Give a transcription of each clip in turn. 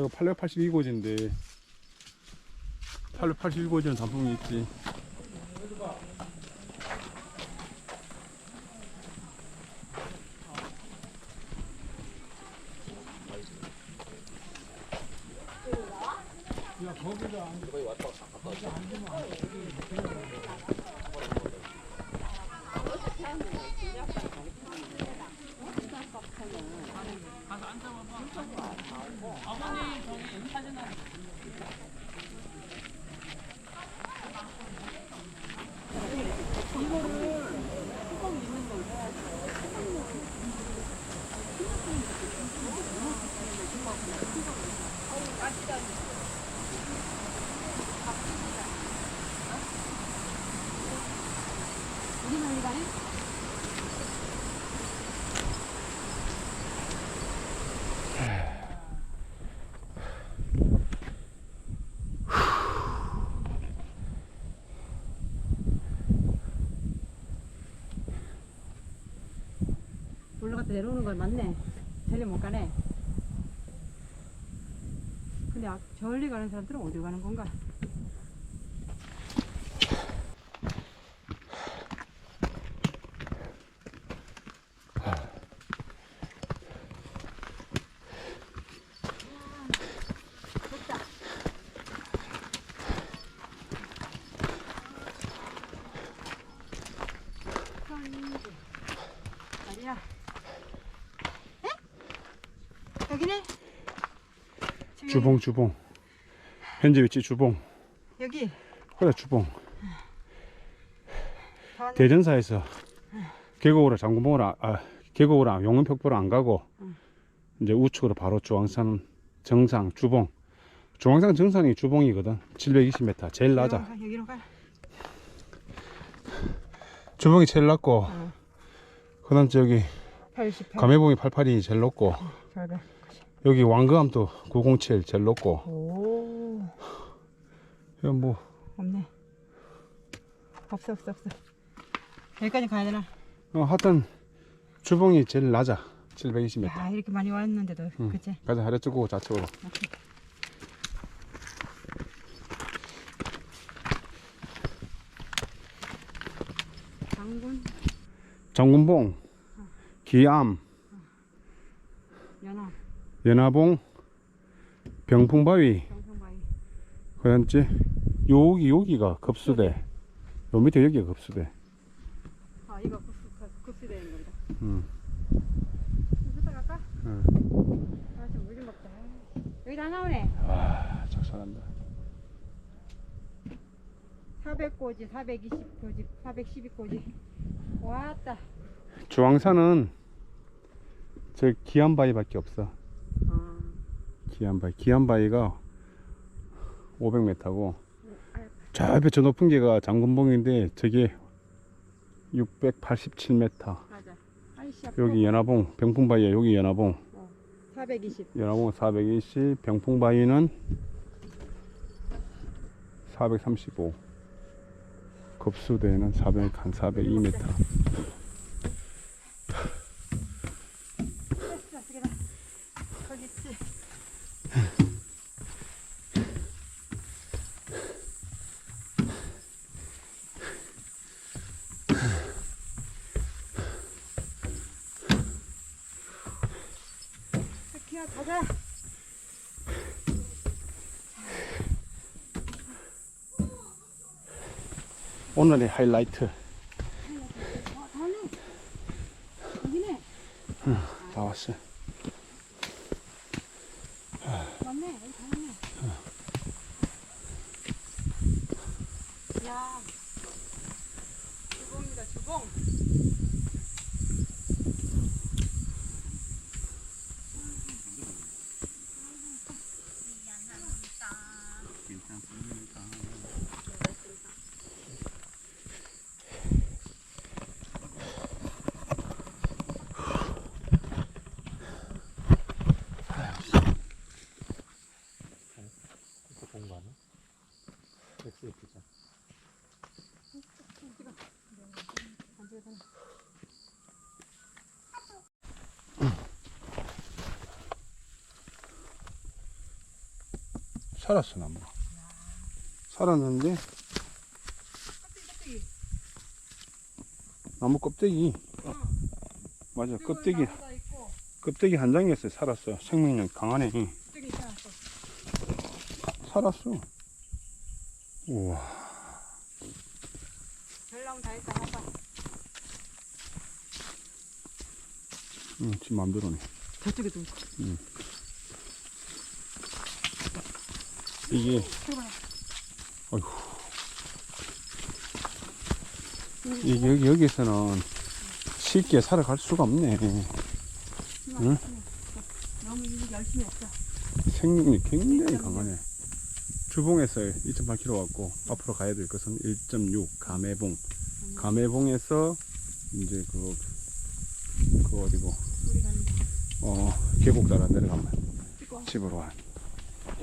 이거 882고지인데 882고지는 단풍이 있지. 올라갔다 내려오는 건 맞네. 달리 못 가네. 근데 아, 저리 가는 사람들은 어디 가는 건가? 아니야. 에? 여기네? 지금 주봉 주봉 현재 위치 주봉 여기 그래 주봉 더 대전사에서 계곡으로 장군봉으로 아, 아, 계곡으로 용문폭포로 안 가고 응. 이제 우측으로 바로 주황산 정상 주봉 중앙산 정상이 주봉이거든 720m 제일 낮아 여기로 가, 여기로 가. 주봉이 제일 낮고 응. 그 다음 저기 88. 감해봉이 88이 제일 높고 잘가. 여기 왕거암도 907 제일 높고. 오, 이건 뭐. 없네. 없어, 없어, 없어. 여기까지 가야 되나? 어, 하여튼 주봉이 제일 낮아. 720m 야, 이렇게 많이 왔는데도, 응. 그치? 가자. 아래쪽으로 좌측으로. 장군, 장군봉 기암. 연합, 연화봉 병풍바위 경성바위. 그다음 지 여기 여기가 급수대 요 밑에 여기가 급수대 아, 이거 급수, 급수되는 겁니다. 음. 갈까? 응. 아, 좀 물 좀 먹자. 여기 다 나오네. 와 작살난다 400고지, 420고지, 412고지. 왔다. 주황산은 저 기암바위 밖에 없어 아, 기암바위 기암바위가 500m고 저 앞에 저 높은 게가 장군봉인데 저게 687m 맞아. 여기 연화봉 병풍바위야 여기 연화봉 420. 연화봉 420 병풍바위는 435 급수대는 400, 한 402m. 거기 있지. 스키야 가자. 오늘의 하이라이트. 어. 여기네. 다 왔어. 맞 살았어, 나무가. 살았는데, 나무 껍데기. 어. 맞아, 껍데기, 껍데기 한 장이었어요. 살았어. 생명력 강하네. 살았어. 우와. 별나무 다 했다, 봐봐. 응, 지 맘대로네. 저쪽에도 있고. 이게. 어휴. 이게 여기, 여기서는 쉽게 살아갈 수가 없네. 응? 너무 일 열심히 했어. 생명이 굉장히 강하네. 주봉에서 2.8km 왔고 앞으로 가야 될 것은 1.6 감해봉. 감해봉에서 이제 그, 그 어디고. 어 계곡 따라 내려가면. 집으로 와.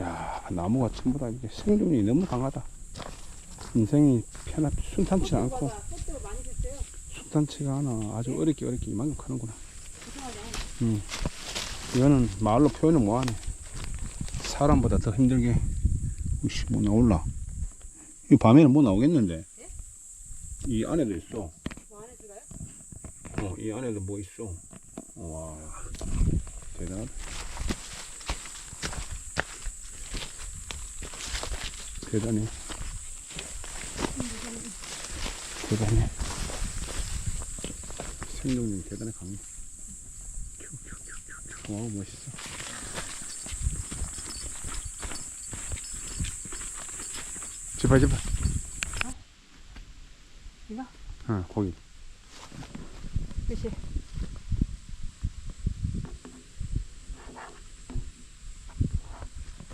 야 나무가 전부 다 이게 생존이 너무 강하다. 인생이 편하 순탄치 않고. 순탄치가 않아. 아주 어렵게 어렵게 이만큼 크는구나. 이상하네. 음. 이거는 말로 표현을 못하네. 사람보다 더 힘들게. 이씨, 뭐 나올라? 이 밤에는 뭐 나오겠는데? 이 안에도 있어. 뭐 안에 들어가요? 어, 이 안에도 뭐 있어. 와, 대단하다. 대단해. 대단해. 생존력이 대단해 강해. 큐큐큐큐큐. 와, 멋있어. 집어, 집어. 이거? 어, 거기. 그치.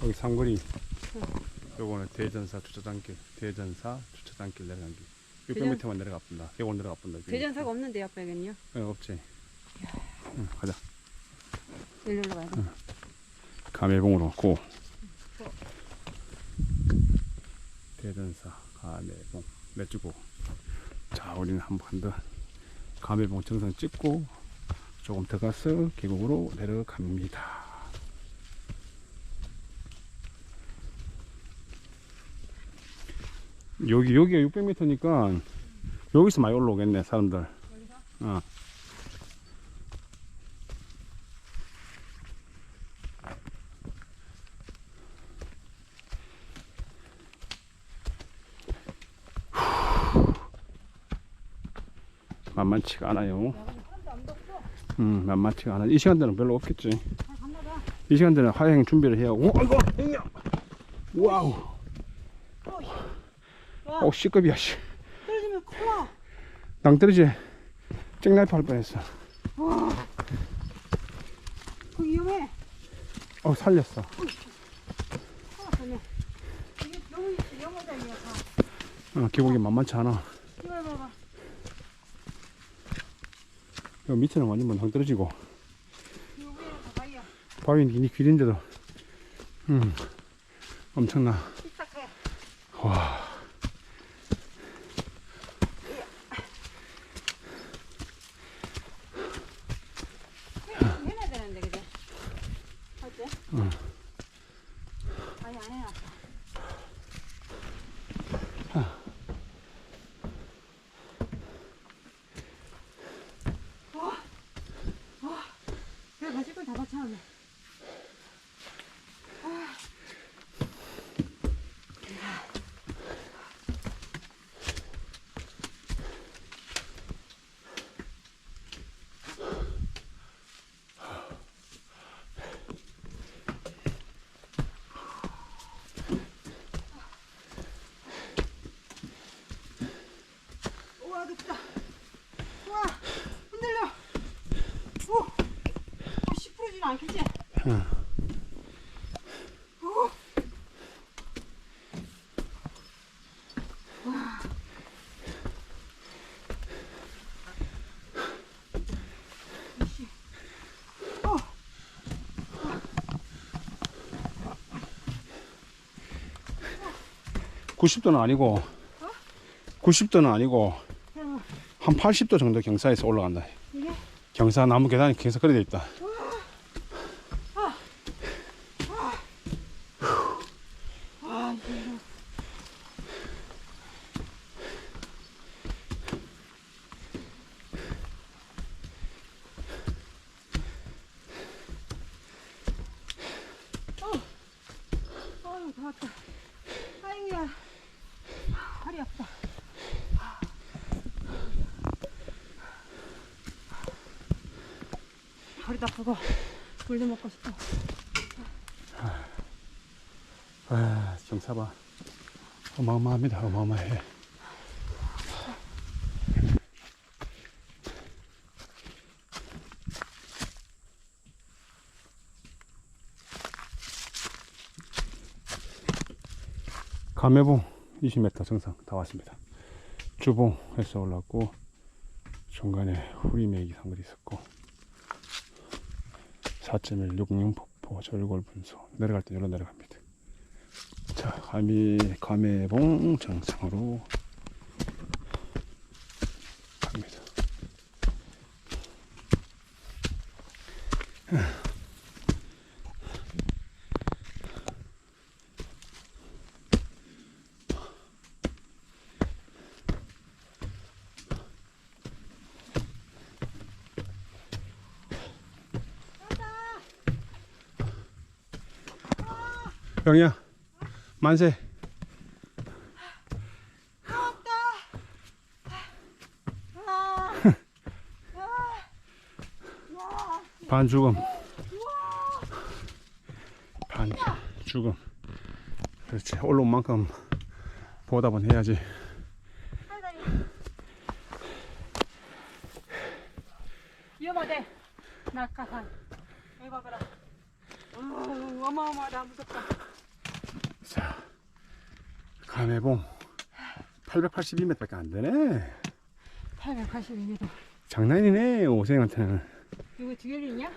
거기 삼거리 요거는 대전사 주차장길 대전사 주차장길 내려간 길. 대전- 600m만 내려가 본다. 계곡 내려가 본다 대전사가 없는데 옆에겠요? 네, 없지. 응, 가자. 일로 가야 돼. 감해봉으로 고. 대전사 감해봉. 내주고. 자 우리는 한번더 감해봉 정상 찍고 조금 더 가서 계곡으로 내려갑니다 여기 여기가 600m니까 여기서 많이 올라오겠네 사람들? 어. 만만치가 않아요. 음, 만만치가 않아. 이 시간대는 별로 없겠지. 이 시간대는 하행 준비를 해야 하고. 오, 아이고. 와우. 와, 오, C급이야, 씨. 떨어지면 커. 낭 떨어지. 쨍라이프 할 뻔했어. 거기 위험해. 어, 살렸어. 커, 전에. 이게 너무 위험하다, 이거. 어, 기복이 만만치 않아. 이거 봐봐. 여 밑에는 완전. 이거 다 바위야. 바위는 이니 길인데도. 음, 엄청나. 삐딱해. 와. 높다. 와, 흔들려. 오, 어, 씨 부러지는 않겠지? 응. 오. 와. 씨. 어. 90도는 아니고 90도는 아니고 그럼 한 80도 정도 경사에서 올라간다. 이게 경사 나무 계단이 계속 그려져 있다. 아, 이거. 어, 어휴, 다 왔다. 아이고야. 허리 아프다. 허리도 아프고, 물도 먹고 싶어. 아, 경사 봐. 어마어마합니다. 어마어마해. 감해봉 20m 정상 다 왔습니다. 주봉에서 올랐고 중간에 후리메기 상글이 있었고 4.166 폭포 절골 분소 내려갈 때 여기로 내려갑니다. 자, 감이 감해봉 정상으로 갑니다. 영희야, 만세. 아, 반 죽음. 반 죽음. 그렇지. 올라온 만큼 보답은 해야지. 위험하대. 낙하산. 여기 봐봐라. 어, 어마어마하다. 무섭다. 자, 감해봉 882m밖에 안 되네. 882m. 장난이네, 오생한테는. 이거 듀얼이냐?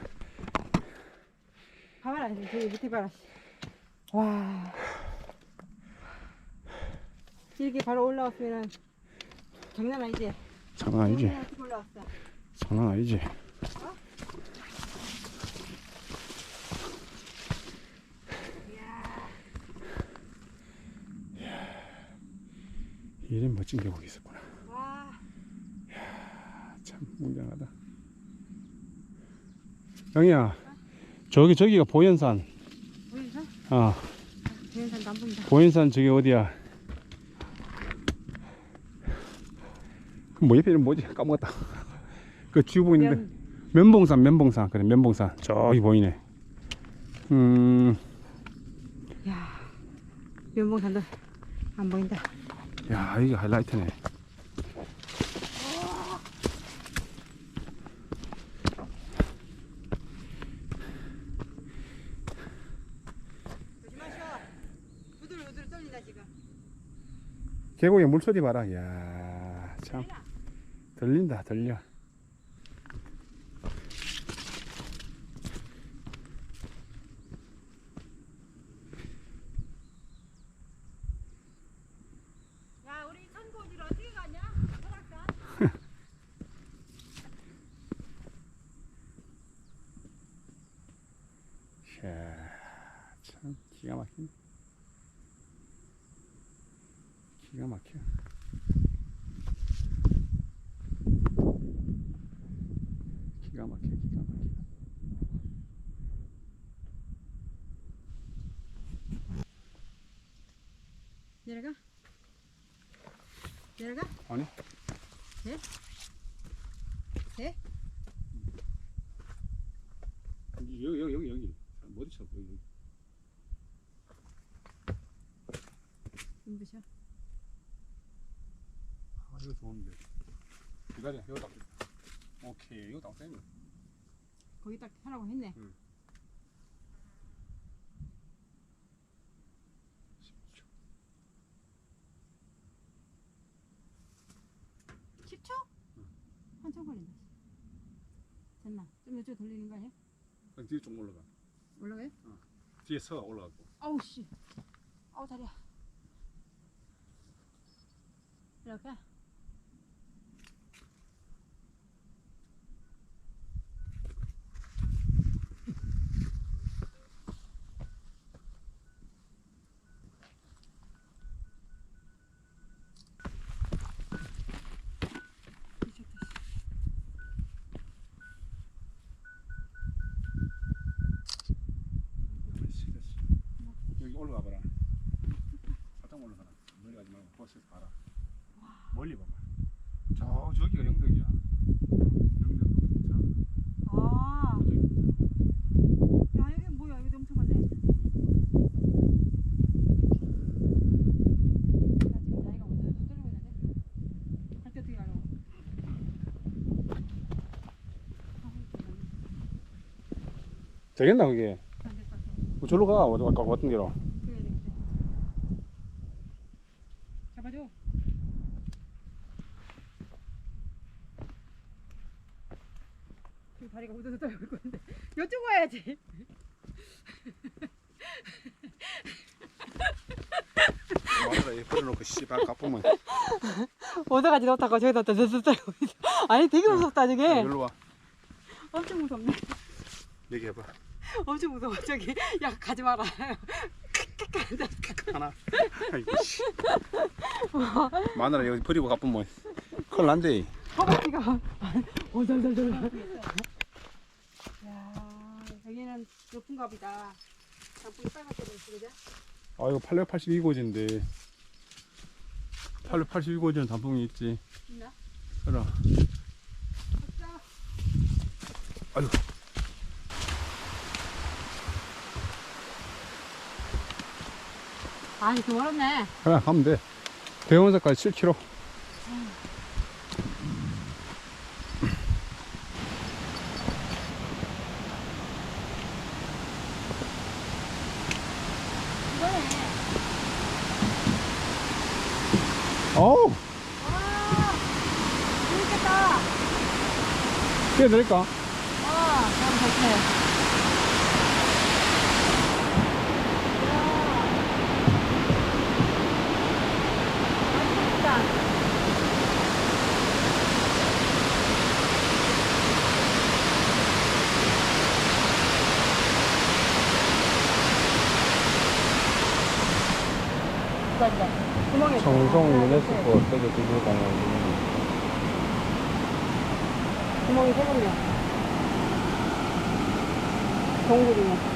봐봐라. 저기 밑에 봐라. 와. 이렇게 바로 올라왔으면 장난 아니지? 장난 아니지. 장난 아니지. 이런 멋진 계곡이 있었구나. 와. 참 웅장하다. 영희야, 저기 저기가 보현산. 보이서? 아, 대연산 안 보인다. 보현산 저기 어디야? 뭐 옆에 이름 뭐지? 까먹었다. 그 뒤에 보이는데 면, 면봉산, 면봉산 그래 면봉산 저기 보이네. 음, 야. 면봉산도 안 보인다. 야 이게 하이라이트네. 계곡에 물소리 봐라. 야 참. 들린다, 들려. 야, 우리 선고지로 어떻게 가냐? 설악산? 이야, 참 기가 막히네. 기가 막혀. 기가 막혀, 기가 막혀. 내려가? 내려가? 아니? 네? 네? 여기, 여기, 여기, 여기. 어디 쳐, 여기. 눈부셔. 아, 이거 좋은데. 기다려. 이거 딱. 오케이. 이거 딱 되네. 거기 딱 하라고 했네. 응. 10초? 한참 걸린다. 됐나? 좀 이쪽 돌리는 거 아니야? 그럼 뒤에 좀 올라가. 올라가요? 뒤에 서가 올라가고. 아우 씨. 아우 다리야. 이렇게? 그렇지. 여기 올라가 봐라. 살짝 올라가라. 멀리 가지 말고 버스에서 봐라. 멀리 봐봐. 저 저기가 영덕이야. 영덕. 아. 자, 저기. 야 여기 뭐야 여기 엄청 많네. 나 지금 나이가 먼저 떨고 있는데. 할때 어떻게 가려고? 되겠나 그게? 것 같아. 뭐 저로 가. 어디 아까 왔던 데로. 그래야 되겠다. 잡아줘. 지금 다리가 묻어서 떨고 있는데 이쪽 와야지. 와라 얘 버려놓고 씨발 가쁘면 어디가지 놓다가 저기다 떨고 있어. 아니 되게 무섭다 저게. 여기로 와. 엄청 무섭네. 얘기해봐. 엄청 무서워 저기. 야 가지 마라. 하나. 아이고 씨. 마누라 여기 버리고 가쁘면 큰일 난대. 허벅지가 오돌돌돌. 야 여기는. 장풍이 빨갛게 있어 그죠? 아 이거 882고지인데 882고지는 단풍이 있지. 있나? 진짜? 아유. 아니 그 멀었네. 그래 가면 돼. 대원사까지 7km. 이거네. 어우 와 재밌겠다. 뛰어내릴까? 와 그럼. 구멍에 청송 유네스코 세계 기술관광 구멍이 세 번이야. 동굴이네.